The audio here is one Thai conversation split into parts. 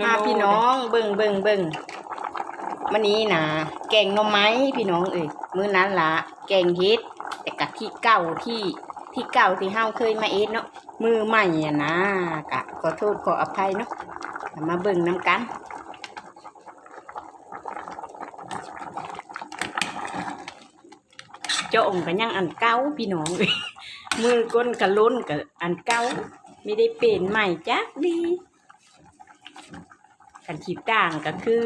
พาพี่น้องเบิ่งเบิ่งเบิ่งมันนี้นะแกงหน่อไม้พี่น้องเอ้ยมื้อนั้นละแกงเฮ็ดแต่กะที่เก่าที่ที่เก่าที่เฮาเคยมาเอ็ดเนาะมือใหม่อะนะกะขอโทษขออภัยเนาะมาเบิ่งน้ำกันเจ้าองค์ก็ยังอันเก่าพี่น้องเอ้ยมือก้นกะล้นกับอันเก่าไม่ได้เปลี่ยนใหม่จักดี กันขีดต่างก็คือ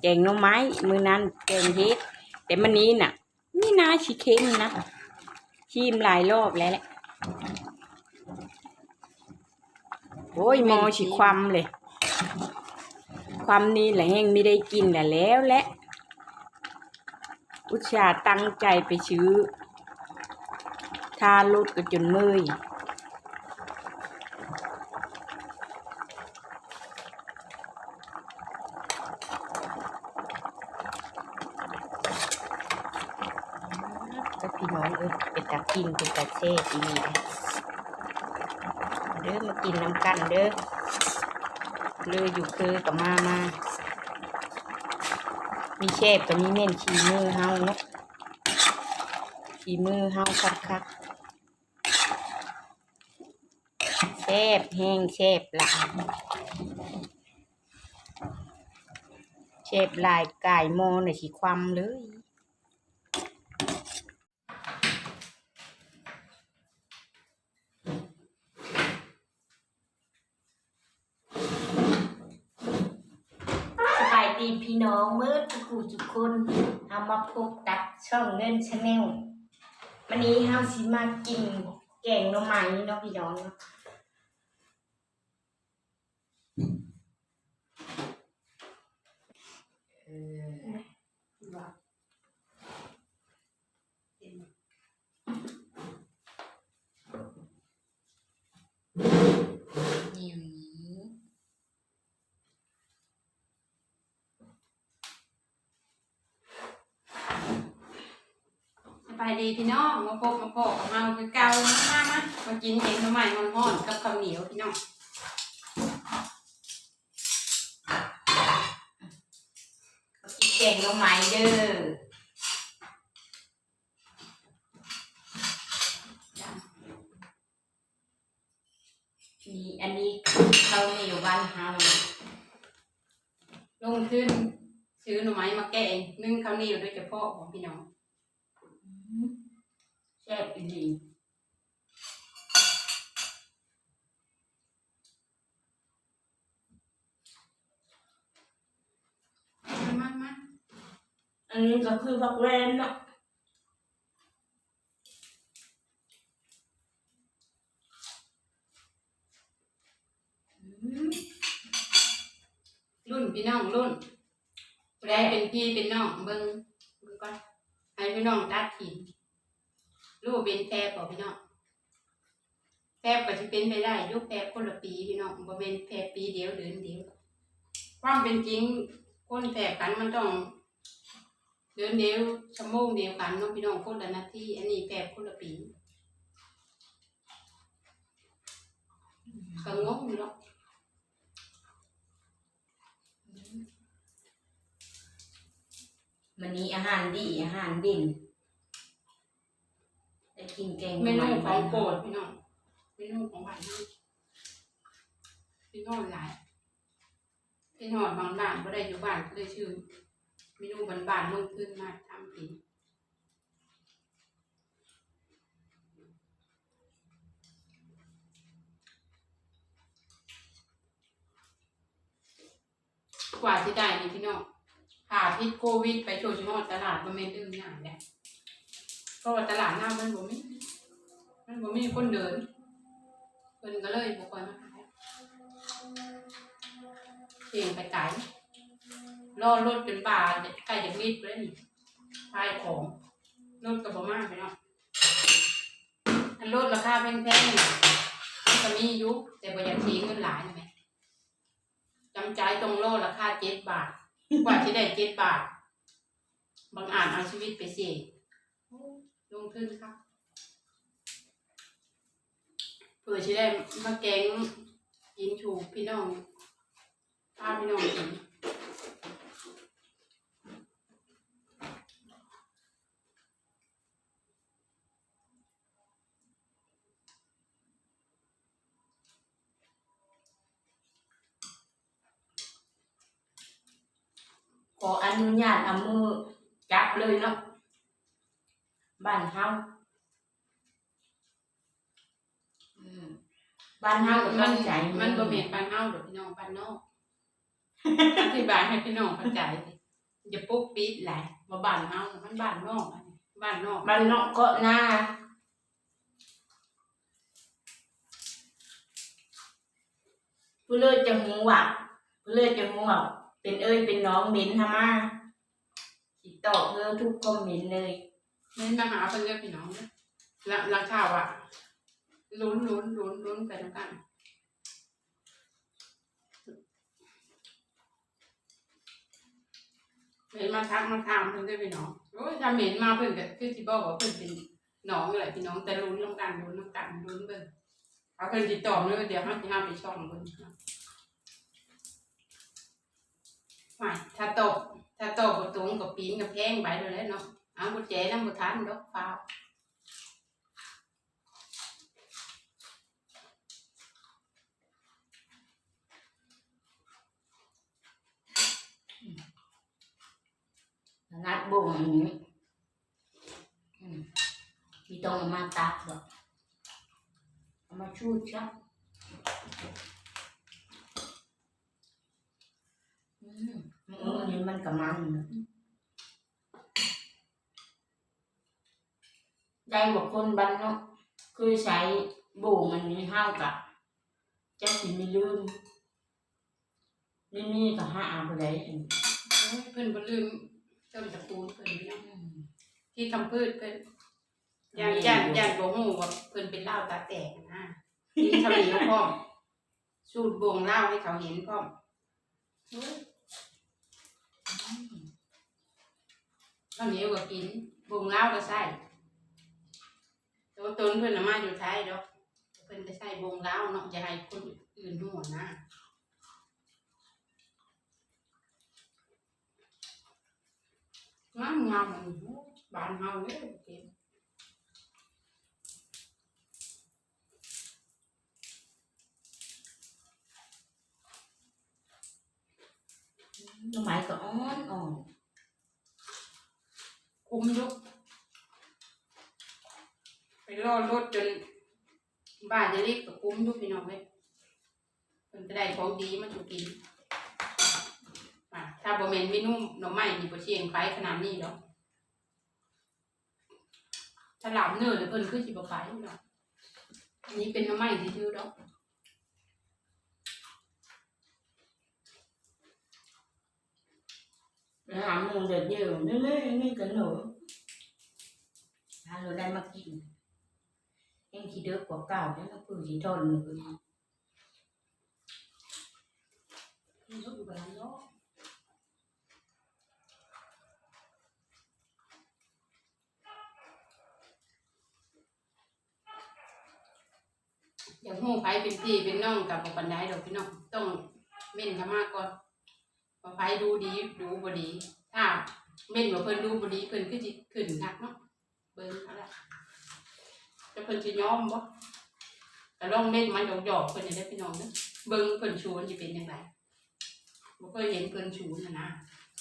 แกงหน่อไม้มือนั้นแกงเฮ็ดแต่มันนี้น่ะนี่นาชิเค็มนะชิมหลายรอบแล้วแหละโอ้ยมอชิความเลย ความนี้แหละแห้งไม่ได้กินแหละแล้วแหละ อุตส่าห์ตั้งใจไปซื้อ ทารถก็จนเมื่อยก็พี่น้องเอ้ยเป็นตากินเป็นตาเซ่อีนี่นะเด้อมากินน้ำกัน เด้อเลยอยู่คือกับมามามีเชฟกับมีเม่นชีมือเฮาเนาะชีมือเฮาคักคักเชฟแห้งเชฟหลายเชฟลายกายโมน่ะสิความเลย สบายดีพี่ น้องมื่อทุกผู้ทุกคนเอามาพบกับช่องเงินชาแนลวันนี้เฮาสิมากินแกงหน่อไม้เนาะพี่น้องเนาะเอออย่างนี้ สบายดีพี่น้องมาพบมาพบกับเราคือเก่ามามามามากินเองทำไมมันห่อนกับข้าวเหนียวพี่น้องกินแกงหน่อไม้เด้อนี่อันนี้ข้าวเหนียวบ้านเฮาลงทุนซื้อหน่อไม้มาแกงนึ่งข้าวเหนียวโดยเฉพาะของพี่น้อง แซ่บอีหลีมามามาอันนี้ก็คือผักแวนเนาะอืมรุ่นพี่น้องรุ่นผู้ใดเป็นพี่เป็นน้องเบิ่งเบิ่งก่อนให้พี่น้องตัดถิ่น รู้ว่าเป็นแฟบบอกพี่น้องแฟบก็จะเป็นไปได้ยุคแฟบคนละปีพี่น้องบ่เป็นแฟบปีเดียวเดือนเดียว ความเป็นจริงคนแฝกกันมันต้องเดือนเดียวชั่วโมงเดียวกันน้องพี่น้องคนละนาทีอันนี้แฝกคนละปีก็งงอยู่หรอกมันนี้อาหารดีอาหารเด่น ได้กินแกงเมนูหขไม้องโปรดพี่น้องเมนูของบ้านนี่พี่น้องหลายพี่น้องบางบ้านก็ได้อยู่บ้านก็เลยชื่อเมนูบ้านๆลงพื้นมาทำกินกว่าที่ได้นี่พี่น้องผ่าพิษโควิด ไปโชว์ชิมอดตลาดมันไม่ดื้อง่ายแหละ เพราะว่าตลาดน้ามันบ่มีมันบ่มีคนเดินเพิ่นก็เลยบ่ค่อยมาขายเสี่ยงไปไกลรอรถจนบ่าใกล้จะมิดไปแล้วนี่ขายของรถก็บ่มาไปเนาะอันรถราคาแพงๆมันก็มีอยู่แต่บ่อยากเสียเงินหลายนี่แหละจำใจตรงโลราคาเจ็ดบาท กว่าที่ได้เจ็ดบาท บางอ่านเอาชีวิตไปเสี่ยง ลงทุนครับเพื่อจะได้มาแกงกินถูกพี่น้องเอาาพี่น้องกินขออนุญาตเอามือจับเลยเนาะ บ้านเฮาอืมบ้านเฮากับมัมันนใจมันบ่แม่นบ้านเฮาดอกพี่น้องบ้านนอกอธิบายให้พี่น้องเข้าใจอย่าปุ๊กปิดหลายบ่บ้านเฮามันบ้านนอกอันนี้บ้านนอกบ้านนอกเก็หน้าผู้เลิศจะหูหวักผู้เลิศจะหูหวักเป็นเอ้ยเป็นน้องเม้นทามาสิตอบเพื่อทุกคอมเมนต์เลยเน้นมาหาเพิ่นเรียกพี่น้องเด้อละราคาว่ะลุ้นลุ้นลุ้นลุ้นไปด้วยกันเห็นมาทักมาถามเพิ่นเด้พี่น้องโอ้ยถ้าเหม็นมาเพิ่นก็คือสิบอกว่าเพิ่นเป็นน้องแหละพี่น้องแต่ลุ้นน้ำกันลุ้นน้ำกันลุ้นเบิ่งเอาเพิ่นติดต่อเลยเดี๋ยวเฮาสิหาไปช่องเพิ่นไม่ถ้าตกถ้าตกบ่ตรงกับปีนกับแพงไปเลยเนาะ เอาบุแจนำบ่ทันดอกฟ้าวนัดบ่งอั ได้บอกคนบ้านเนาะคือใช้โบ่งอันนี้ห้าวกับจะสิไม่ลืมนี่นี่กับห้าอาไปได้เองโอ้ยเพิ่นบ่ลืมต้นตระกูลเพิ่นพี่น้องอืมที่คำพืชเพิ่นย่านย่านย่านบ่ฮู้ว่าเพิ่นเป็นลาวตาแตกนะนี่เขาเหนียวพร้อมสูตรบ่งลาวให้เขาเห็นพร้อมโอ้ยข้าวเหนียวก็กินบ่งลาวก็ใส่ ตัวตนเพิ่นน่ะมาอยู่ไทยดอกเพิ่นจะใส่บ่งลาวเนาะอย่าให้คนอื่นฮู้นะงามงามอันนี้บ้านเฮาเนี่ยเก็บน้ำไม้ก็อ่อนอ่อนคุ้มอยุกไป รอรถจนบ้านจะรีบกับคุ้มยุกพี่น้องเลยมันจะได้ของดีมาถูกกินถ้าบ่แม่นเมนูหน่อไม้นี่บ่เชียงไปขนาดนี้ดอกถ้าหลามเนื้อเดี๋ยวเพิ่นคือสิบไปดอกอันนี้เป็นหน่อไม้ซื่อดอกแล้วหามุงเดือดเดียวนี่นี่นี่กันหนูถ้าเราได้มากิน เองที่เด็กกว่าเก่าแล้วก็คือที่ทนเลยมันก็อยู่กับเราอย่างหูไผเป็นพี่เป็นน้องกับปันไดดอกพี่น้องต้องเม่นกันมากก่อนว่าไผดูดีดูบดีถ้าเม่นว่าเพิ่นดูบดีเพิ่นคือสิขึ้นคักเนาะเบิ่งเอาละ จะเพิ่นสิยอมบ่ก็ลองเม่นมันหยอกๆเพิ่นนี่ได้พี่น้องเด้อเบิ่งเพิ่นชูนสิเป็นจังไดบ่เคยเห็นเพิ่นชูน่ะนะ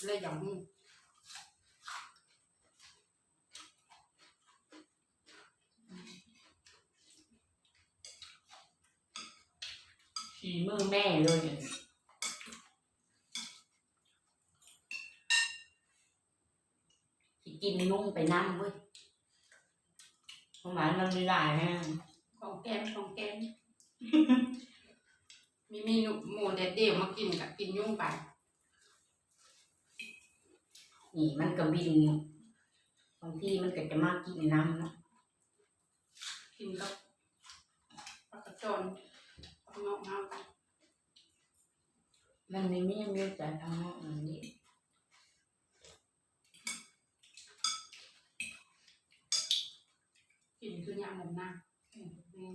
เลยอยากฮู้ฝีมือแม่เลยอะสิกินนุ่งไปนั่งเว้ย เพราะหมายมันไม่ได้ฮะของแกมของแกมมีเมนูหมูแดดเดียวมากินกับกินยุ่งไปนี่มันก็บินบางทีมันก็จะมากินน้ำเนาะกินกับปลากระจอนปลากระเงาะน้ำไปมันไม่มีเมีแต่ทางนอกมันนี่ กินคือยำหมูน้ำอืมอืม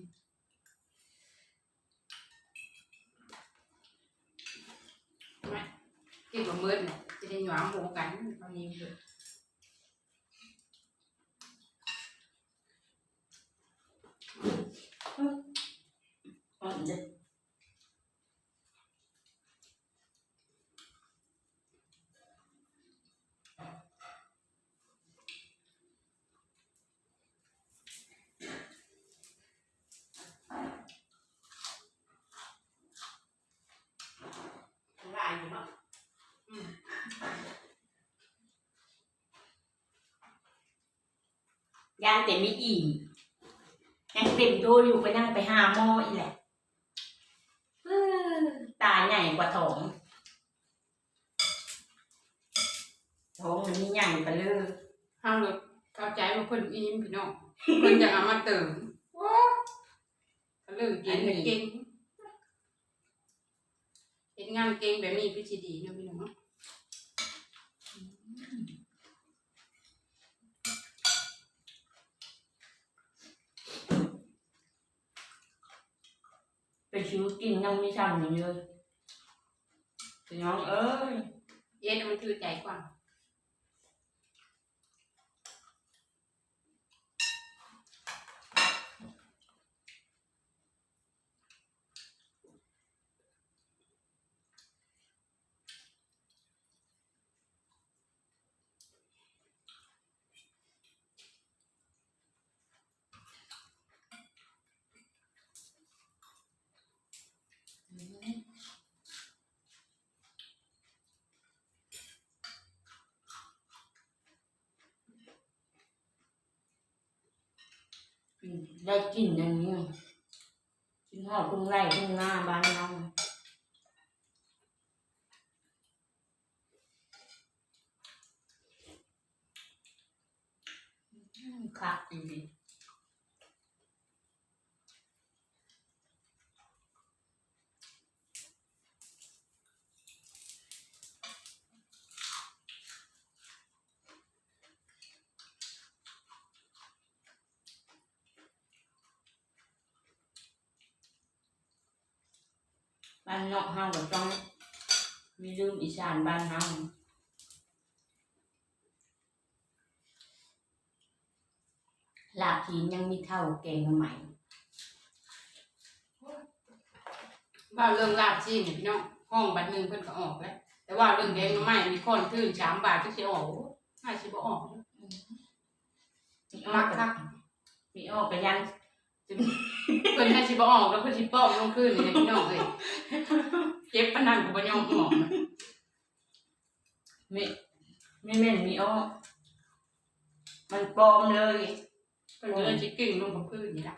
คิดว่ามืดน่ะจะได้หยามหมูกันตอนนี้เบิด อ่อนเด้อ หลายอยู่เนาะอืม ย่างแต่ไม่อิ่มยังเต็มตัวอยู่ไปนั่งไปหาหม้ออีแหละตาใหญ่กว่าท้องท้องมันนี่ใหญ่ไปเลยห้ามเลยเข้าใจว่าเพิ่นอิ่มพี่น้องเพิ่นอยากเอามาเติมว้าเรื่องเก่งเก่งเฮ็ดงานเก่งแบบนี้คือสิดีนะพี่น้องเนาะ ไป ชิวกินยังไม่ช่ำอยู่เลยพี่น้องเอ้ย เย็นมันคือใจกว่า ได้กินอย่างนี้กินหอดทุ่งไร่ทุ่งนาบ้านเราอืมคักจริงๆ บ้านนอกเฮาก็ต้อง มีลืมอีสานบ้านเฮาลาบจีนยังมีเท่าแกงใหม่ว่าเรื่องลาบซีเนี่ยพี่น้องห้องบัดหนึงเพิ่นก็ออกแล้ว แต่ว่าเรื่องแกงหน่อไม้มีคนทื่นสามบาทก็สิออกโอ้ห้าสิบ่ออกมักคักมีออกไปยัง เพิ่นให้สิบ่ออกแล้วเพิ่นสิป้อมลงคืนนี่แหละพี่น้องเอ้ยเจ็บปานนั้นก็บ่ยอมออกนะไม่ไม่แม่นมีออกมันปลอมเลยเพิ่นก็เลยสิกิ่งลงกับพื้นนี่ล่ะ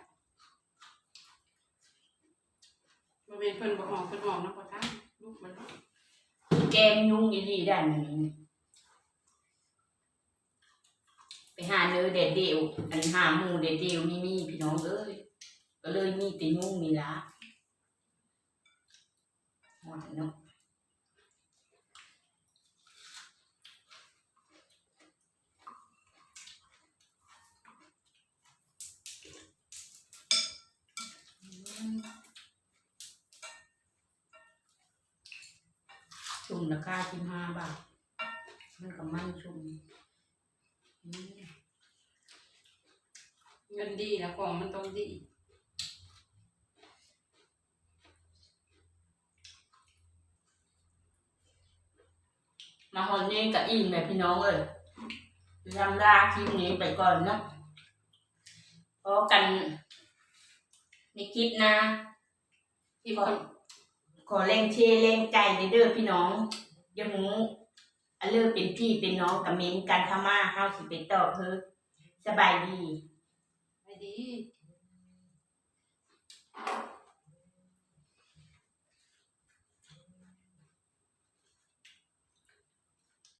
บ่เป็นเพิ่นบ่ออกเพิ่นออกนำบ่ทันลูกมันออกแกมยุงอีหลีได้านนี้ไปหาเนื้อเด็ดเดียวอันหาหมูเด็ดเดียวมีมีพี่น้องเอ้ย ก็เลยมีแต่ยุงนี่ละหวานเนาะชุ่มราคาสิบห้าบาทมันก็มันชุ่มอืมเงินดีแล้วของมันต้องดี มาหอนนี้กับอิ่มเลยพี่น้องเอ้ยลำลาคลิปนี้ไปก่อนเนาะพอกันในคลิปนะที่เพิ่นขอแรงเชียร์แรงใจเด้อพี่น้องยังหูอันเลิกเป็นพี่เป็นน้องกับเม้นกันทามาเฮาสิไปต่อเพิ่สบายดีไปดี